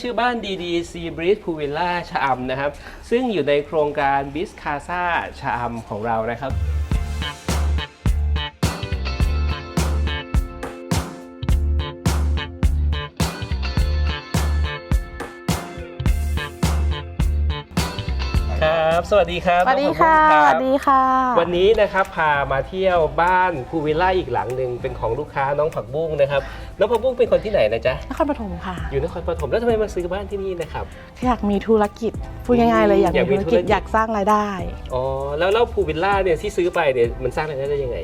ชื่อบ้าน DD Sea Breeze p o o Villa ชะอำนะครับ ซึ่งอยู่ในโครงการ b i z c a s a ชะอำของเรานะครับ สวัสดีครับสวัสดีค่ะน้องสผักบุ้งรับวัสดีค่ะ วันนี้นะครับพามาเที่ยวบ้านพูวิลล่าอีกหลังหนึ่งเป็นของลูกค้าน้องผักบุ้งนะครับ น้องผักบุ้งเป็นคนที่ไหนนะจ๊ะ นครปฐมค่ะ อยู่นครปฐมแล้วทำไมมาซื้อบ้านที่นี่นะครับ อยากมีธุรกิจพูดง่ายๆเลยอยากอยากมีมีธุรธุรกิกิจจอยากสร้างรายได้ อ๋อแล้วแล้วพูวิลล่าเนี่ยที่ซื้อไปเนี่ยมันสร้างรายได้ได้ยังไง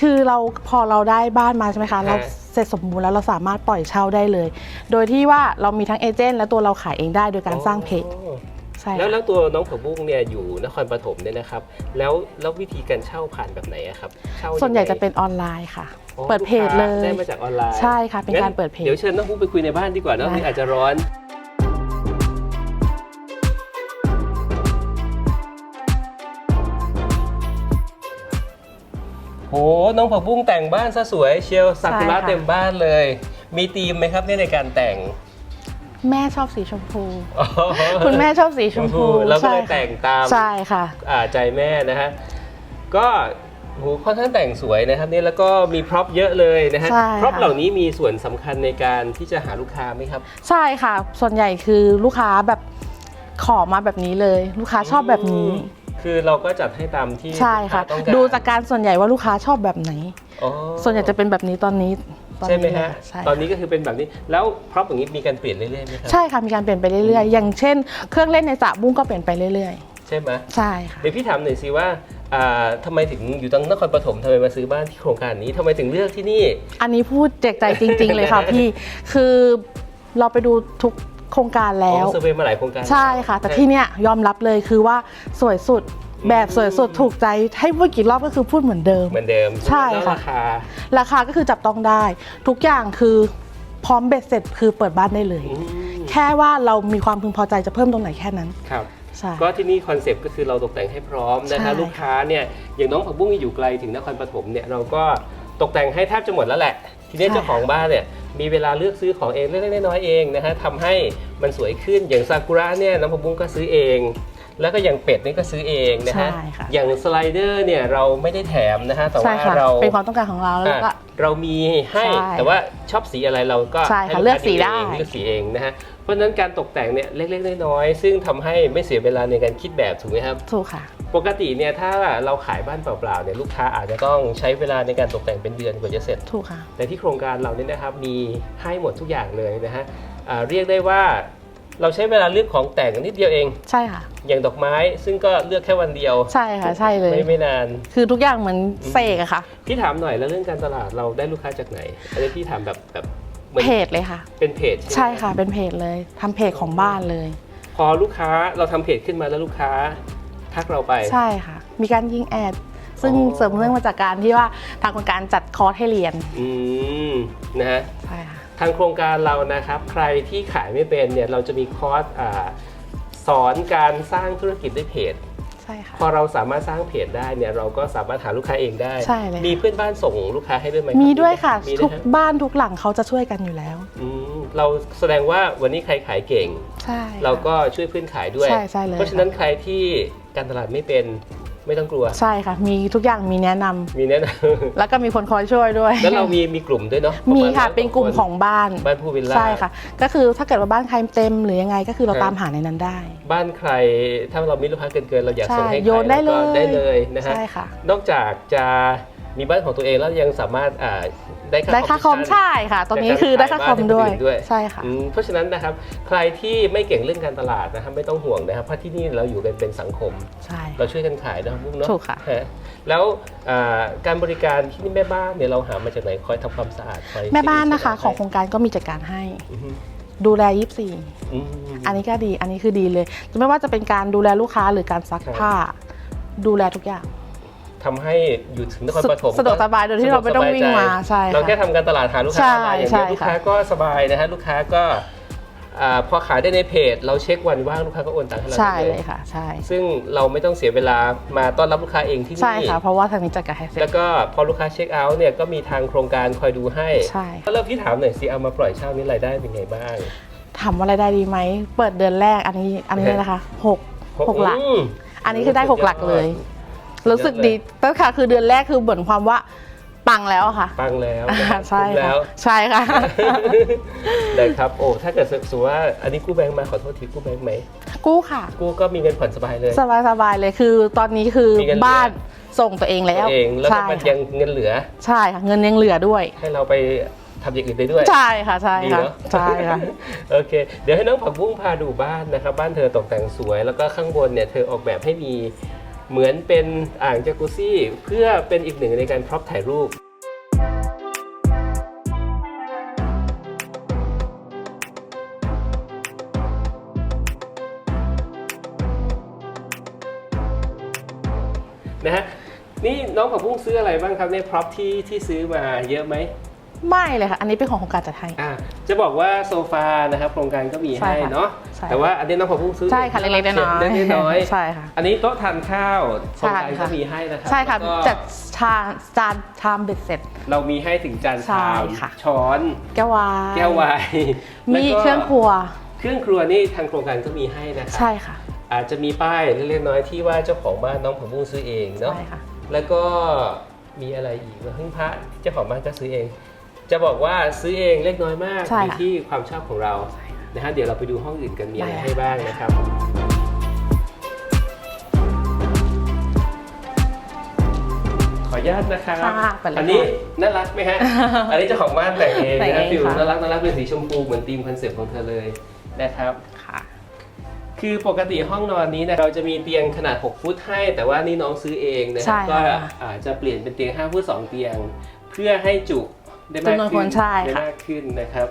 คือเราพอเราได้บ้านมาใช่ไหมคะฮะเราเสร็จสมบูรณ์แล้วเราสามารถปล่อยเช่าได้เลย โดยที่ว่าเรามีทั้งเอเจนต์และตัวเราขายเองได้โดยการสร้างเพจ อ๋อ ใช่แล้วค่ะแล้วตัวน้องผักบุ้งเนี่ยอยู่นครปฐมเนี่ยนะครับ แล้วแล้ววิธีการเช่าผ่านแบบไหนอะครับเช่ายังไงส่วนใหญ่จะเป็นออนไลน์ค่ะ อ๋อเปิดเพจกค้าเลยได้มาจากออนไลน์ใช่ค่ะ เป็นการงั้เปิดเพจ เดี๋ยวเชิญน้องพุ้งไปคุยในบ้านดีกว่าเนอะได้ นี่อาจจะร้อน โหน้องผักบุ้งแต่งบ้านซะสวยเชียวซากุระเต็มบ้านเลย มีธีมไหมครับเนี่ยในการแต่ง แม่ชอบสีชมพูอ๋อคุณแม่ชอบสีชมพูแล้วก็ใช่เลยค่ะแต่งตามใช่ค่ะอ่าใจแม่นะฮะก็โหค่อนข้างแต่งสวยนะครับเนี่ยแล้วก็มีพร็อพเยอะเลยนะฮะใช่ค่ะพร็อพเหล่านี้มีส่วนสำคัญในการที่จะหาลูกค้าไหมครับ ใช่ค่ะ ส่วนใหญ่คือลูกค้าแบบขอมาแบบนี้เลย ลูกค้าชอบแบบนี้ คือเราก็จัดให้ตามที่ใช่ค่ะลูกาต้องการดูจากการส่วนใหญ่ว่าลูกค้าชอบแบบไหนอ๋อส่วนใหญ่จะเป็นแบบนี้ตอนนี้ ตอนใช่ไหมนี้เลยฮะค่ะใช่ตอนนี้ก็คือเป็นแบบนี้แล้วพร็อพอย่างนี้มีการเปลี่ยนเรื่อยๆไหมครัใช่ค่ะมีการเปลี่ยนไปเรื่อยๆ อย่างเช่น เครื่องเล่นในสระบุ้งก็เปลี่ยนไปเรื่อยใช่ไหมๆ ใช่ค่ะ เดี๋ยวพี่ถามหน่อยสิว่าอ่าทำไมถึงอยู่ตังนครปฐมทำไมมาซื้อบ้านที่โครงการนี้ทำไมถึงเลือกที่นี่ อันนี้พูดแจกใจจริง ๆ เลยค่ะพี่ คือเราไปดูทุกโครงการแล้วอ๋อเซอร์เวย์มาหลายโครงการใช่ค่ะ แต่ที่เนี้ยยอมรับเลยคือว่าสวยสุด แบบสวยสุดถูกใจให้พูดกี่รอบก็คือพูดเหมือนเดิม เหมือนเดิมใช่แล้วค่ะ ราคา ราคาก็คือจับต้องได้ ทุกอย่างคือพร้อมเบ็ดเสร็จคือเปิดบ้านได้เลย อืม แค่ว่าเรามีความพึงพอใจจะเพิ่มตรงไหนแค่นั้นครับ ใช่ ก็ที่นี่คอนเซปต์ก็คือเราตกแต่งให้พร้อมนะคะใช่ ลูกค้าเนี่ยอย่างน้องผักบุ้งอยู่ไกลถึงนครปฐมเนี่ยเราก็ตกแต่งให้แทบจะหมดแล้วแหละ ทีนี้เจ้าของบ้านเนี่ยมีเวลาเลือกซื้อของเองเล็กๆน้อยๆเองนะฮะทำให้มันสวยขึ้นอย่างซากุระเนี่ยน้องผักบุ้งก็ซื้อเอง แล้วก็อย่างเป็ดนี่ก็ซื้อเองนะฮะ ใช่ค่ะ อย่างสไลเดอร์เนี่ยเราไม่ได้แถมนะฮะ แต่ใช่ว่าค่ะเราเป็นความต้องการของเราแล้วก็ อะเรามีให้ ใช่แต่ว่าชอบสีอะไรเราก็ใช่ให้ค่ะลูเลือกค้าสีเองได้เลือกสีเองนะฮะ เพราะฉะนั้นการตกแต่งเนี่ยเล็กๆน้อยๆซึ่งทำให้ไม่เสียเวลาในการคิดแบบถูกไหมครับ ถูกค่ะ ปกติเนี่ยถ้าเราขายบ้านเปล่าๆเนี่ยลูกค้าอาจจะต้องใช้เวลาในการตกแต่งเป็นเดือนกว่าจะเสร็จ ถูกค่ะ แต่ที่โครงการเราเนี่ยนะครับมีให้หมดทุกอย่างเลยนะฮะอ่าเรียกได้ว่า เราใช้เวลาเลือกของแต่งนิดเดียวเอง ใช่ค่ะ อย่างดอกไม้ซึ่งก็เลือกแค่วันเดียว ใช่ค่ะ ใช่เลย ไม่ไม่นาน คือทุกอย่างเหมือนเสกอะค่ะ พี่ถามหน่อยแล้วเรื่องการตลาดเราได้ลูกค้าจากไหนอันนี้พี่ถามแบบแบบหมือนเพจเลยค่ะ เป็นเพจใช่ไหมใช่ค่ะ เป็นเพจเลยทำเพจของบ้านเลย พอลูกค้าเราทำเพจขึ้นมาแล้วลูกค้าทักเราไป ใช่ค่ะ มีการยิงแอด ซึ่งอ๋อเสริมเรื่องมาจากการที่ว่าทางโครงการจัดคอร์สให้เรียน อืมนะฮะ ใช่ค่ะ ทางโครงการเรานะครับ ใครที่ขายไม่เป็นเนี่ยเราจะมีคอร์สอาสอนการสร้างธุรกิจด้วยเพจใช่ค่ะพอเราสามารถสร้างเพจได้เนี่ยเราก็สามารถหาลูกค้าเองได้ ใช่เลยมีเพื่อนบ้านส่งลูกค้าให้ด้วยไหมรับมีด้วยค่ะมีทุนะกฮะบ้านทุกหลังเขาจะช่วยกันอยู่แล้วอืมเราแสดงว่าวันนี้ใครขายเก่ง ใช่ค่ะเราก็ช่วยเพื่อนขายด้วย ใช่ใช่เลยเพราะฉะนั้นใครที่การตลาดไม่เป็น ไม่ต้องกลัว ใช่ค่ะ มีทุกอย่างมีแนะนำมีแนะนำแล้วก็มีคนคอยช่วยด้วยแล้วเรามีมีกลุ่มด้วยเนาะมีค่ะปรมาณเป็นกลุ่มร้ยของบ้าน บ้านผู้วิลล่า ใช่ค่ะ ก็คือถ้าเกิดว่าบ้านใครเต็มหรือยังไงก็คือเราครับ ตามหาในนั้นได้ บ้านใครถ้าเรามีลูกค้าเกินเกินๆเราอยากส่งใช่ให้ใครโยนได้ราก็เลย ได้เลยนะฮะใช่ค่ะ นอกจากจะ มีบ้านของตัวเองแล้วยังสามารถอ่าได้ค่าได้ค่าคอมมิชชั่นใช่ค่ะตรงนี้คือได้ค่าคอมด้วยจากการขายบ้านให้คนอื่นด้วยใช่ค่ะอืมเพราะฉะนั้นนะครับใครที่ไม่เก่งเรื่องการตลาดนะครับไม่ต้องห่วงนะครับเพราะที่นี่เราอยู่กันเป็นสังคมใช่เราช่วยกันขายนะครับบุ้งเนาะถูกค่ะฮแล้วอ่าการบริการที่นี่แม่บ้านเนี่ยเราหามาจากไหนคอยทำความสะอาดคอยแม่บ้านนะคะเช็ดของโครงการก็มีจัดการให้อือฮึดูแล24อืมอันนี้ก็ดี อันนี้คือดีเลย ไม่ว่าจะเป็นการดูแลลูกค้าหรือการซักครับผ้า ดูแลทุกอย่าง ทำให้อยู่ถึงนครปฐมสะดวกสบายโดยที่เราไม่ต้องวิ่งมาใช่ค่ะเราแค่ทำการตลาดหาลูกใช่ค้ามาอย่างใช่เดียวลูกค่ะค้าก็สบายนะฮะลูกค้าก็อ่าพอขายได้ในเพจ เราเช็ควันว่างลูกค้าก็โอนตังค์ให้เราใช่ได้เลยค่ะใช่ซึ่งเราไม่ต้องเสียเวลามาต้อนรับลูกค้าเองที่ใช่นี่ค่ะเพราะว่าทางนี้จัดการให้เสร็จแล้วก็พอลูกค้าเช็คเอาท์เนี่ยก็มีทางโครงการคอยดูให้ใช่แล้วพี่ถามหน่อยสิเอามาปล่อยเช่านี่รายได้เป็นไงบ้างถามว่ารายได้ดีไหมเปิดเดือนแรกอันนี้อันนี้เลยนะคะหกหกหลักอืมอันนี้คือได้หกหลักเลยสุดยอด รู้สึกดีตั้งค่ะคือเดือนแรกคือเหมือนความว่าปังแล้วอะค่ะ ปังแล้วอ่านะครับใช่คุ้มแล้ค่ะวใช่ค่ะได้ครับ โอ้ ถ้าเกิดสมมติว่าอันนี้กู้แบงค์มาขอโทษทีกู้แบงค์ไหม กู้ค่ะ กู้ก็มีเงินผ่อนสบายเลย สบายสบายๆเลยคือตอนนี้คือมีเงินเหลือ บ้านส่งตัวเองแล้วตัวเอง แล้วก็ใช่มันค่ะยังเงินเหลือ ใช่ค่ะเงินยังเหลือด้วย ให้เราไปทำอย่างอื่นได้ด้วย ใช่ค่ะใช่ดีค่ะเนอะใช่ค่ะ โอเค เดี๋ยวให้น้องผักบุ้งพาดูบ้านนะครับ บ้านเธอตกแต่งสวย แล้วก็ข้างบนเนี่ยเธอออกแบบให้มี เหมือนเป็นอ่างจากุซี่ เพื่อเป็นอีกหนึ่งในการพร็อพถ่ายรูปนะฮะนี่น้องผักบุ้งซื้ออะไรบ้างครับในพร็อพที่ที่ซื้อมาเยอะไหม ไม่เลยค่ะ อันนี้เป็นของโครงการจัดให้ อ่าจะบอกว่าโซฟานะครับโครงการก็มีใช่ให้ค่ะเนาะใช่ แต่ว่าอันนี้น้องผักบุ้งซื้อใช่ค่ะเล็กๆน้อยๆเล็กๆน้อยๆใช่ค่ะ อันนี้โต๊ะทานข้าวโครงใช่การค่ะก็มีให้นะครัใช่ค่ะแล้วก็จัดชาจานชามเบ็ดเสร็จ เรามีให้ถึงจานใช่ชามค่ะ ช้อน แก้ววายแก้ววายมีแล้วก็เครื่องครัวเครื่องครัวนี่ทางโครงการก็มีให้นะครัใช่ค่ะ อาจจะมีป้ายเล็กๆน้อยๆที่ว่าเจ้าของบ้านน้องผักบุ้งซื้อเองเนาะ ใช่ค่ะ แล้วก็มีอะไรอีกว่าพึ่งพระเจ้าของบ้านก็ซื้อเอง จะบอกว่าซื้อเองเล็กน้อยมากใช่อยู่ค่ะที่ความชอบของเรานะฮะเดี๋ยวเราไปดูห้องอื่นกันมีอะไรได้ค่ะ ให้บ้างนะครับ ขออนุญาตนะครับค่ะไปเลยอันนี้ค่ะน่ารักไหมฮะ อันนี้เจ้าของบ้านแต่งเองแต่งนะเองฟิวค่ะ น่ารักน่ารักเป็นสีชมพูเหมือนธีมคอนเซ็ปต์ของเธอเลยนะครับ ค่ะ คือปกติห้องนอนนี้นะเราจะมีเตียงขนาด 6 ฟุตให้ แต่ว่านี่น้องซื้อเองนะคใช่รับค่ะ ก็อาจจะเปลี่ยนเป็นเตียง 5 ฟุต 2 เตียง เพื่อให้จุ ได้มากจำนวนคขึ้นนใช่ได้ค่ะ มากขึ้นนะครับ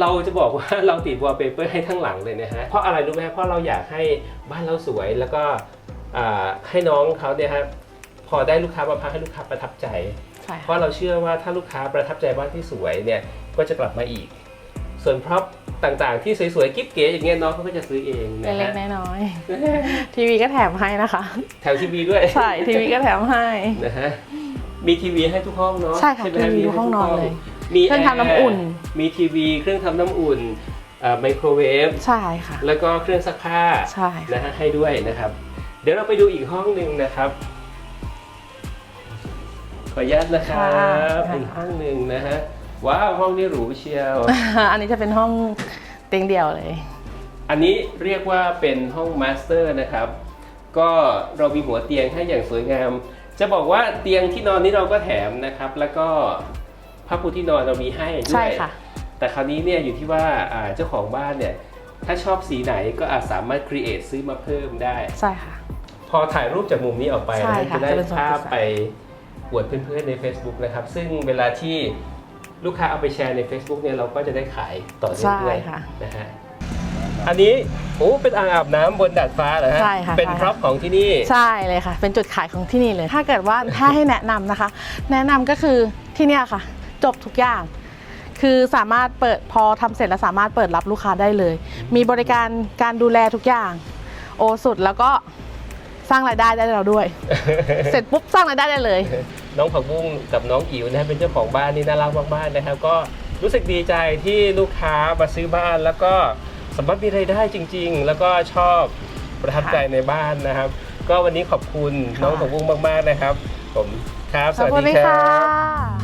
เราจะบอกว่า เราติดวอลเปเปอร์ให้ทั้งหลังเลยนะฮะเพราะอะไรรู้ไหมเพราะเราอยากให้บ้านเราสวยแล้วก็อ่าให้น้องเขาเนี่ยครับพอได้ลูกค้ามาพักให้ลูกค้าประทับใจ ใช่เพค่ะ ราะเราเชื่อว่าถ้าลูกค้าประทับใจบ้านที่สวยเนี่ยก็จะกลับมาอีก ส่วนพร็อพต่างๆ ที่สวยๆกิ๊บเก๋อย่างเงี้ยน้องเขาก็จะซื้อเองนะเล็กฮะๆน้อยๆทีวีก็แถมให้นะคะ แถวทีวีด้วยใช่ทีวีก็แถมให้นะฮะ มีทีวีให้ทุกห้องเนาะใช่ค่ะไหมทีวีมีทุกห้องนอนเลยมีเครื่องทำน้ำอุ่นแมีทีวีเครื่องทำน้ำอุ่นเอ่อไมโครเวฟใช่ค่ะ แล้วก็เครื่องซักผ้าใช่ค่ะ นะฮะให้ด้วยนะครับ เดี๋ยวเราไปดูอีกห้องหนึ่งนะครับ ขออนุญาตนะครับค่ะ อีกห้องหนึ่งนะฮะว้าวห้องนี้หรูเชียว อันนี้จะเป็นห้องเตียงเดี่ยวเลย อันนี้เรียกว่าเป็นห้องมาสเตอร์นะครับ ก็เรามีหัวเตียงให้อย่างสวยงาม จะบอกว่าเตียงที่นอนนี้เราก็แถมนะครับ แล้วก็ผ้าปูที่นอนเรามีให้ด้ใช่วยค่ะ แต่คราวนี้เนี่ยอยู่ที่ว่าอ่าเจ้าของบ้านเนี่ยถ้าชอบสีไหนก็อาจสามารถครีเอทซื้อมาเพิ่มได้ ใช่ค่ะ พอถ่ายรูปจากมุมนี้ออกไปใช่นะค่ะจะได้จะเป็นโซนภาพที่สาม ไปอวดเพื่อนๆใน Facebook นะครับ ซึ่งเวลาที่ลูกค้าเอาไปแชร์ใน Facebook เนี่ยเราก็จะได้ขายต่อเนื่องด้วยใช่ค่ะ นะฮะ อันนี้โอ้เป็นอ่างอาบน้ำบนดาดฟ้าเหรอฮะใช่ค่ะเป็นใช่ค่ะพร็อพของที่นี่ ใช่เลยค่ะ เป็นจุดขายของที่นี่เลย ถ้าเกิดว่าถ้าให้แนะนำนะคะ แนะนำก็คือที่เนี่ยค่ะ จบทุกอย่าง คือสามารถเปิดพอทำเสร็จแล้วสามารถเปิดรับลูกค้าได้เลย มีบริการการดูแลทุกอย่าง โอสุดแล้วก็สร้างรายได้ได้เราด้วย เสร็จปุ๊บสร้างรายได้ได้เลย น้องผักบุ้งกับน้องอิ๋วนะฮะเป็นเจ้าของบ้านนี่น่ารักมากๆนะครับ ก็รู้สึกดีใจที่ลูกค้ามาซื้อบ้านแล้วก็ สามารถมีรายได้จริง ๆ แล้วก็ชอบประทับใจในบ้านนะครับ ก็วันนี้ขอบคุณน้องผักบุ้งมาก ๆ นะครับ ผมครับสขอบวัสคุณดีเลยครัค่ะบ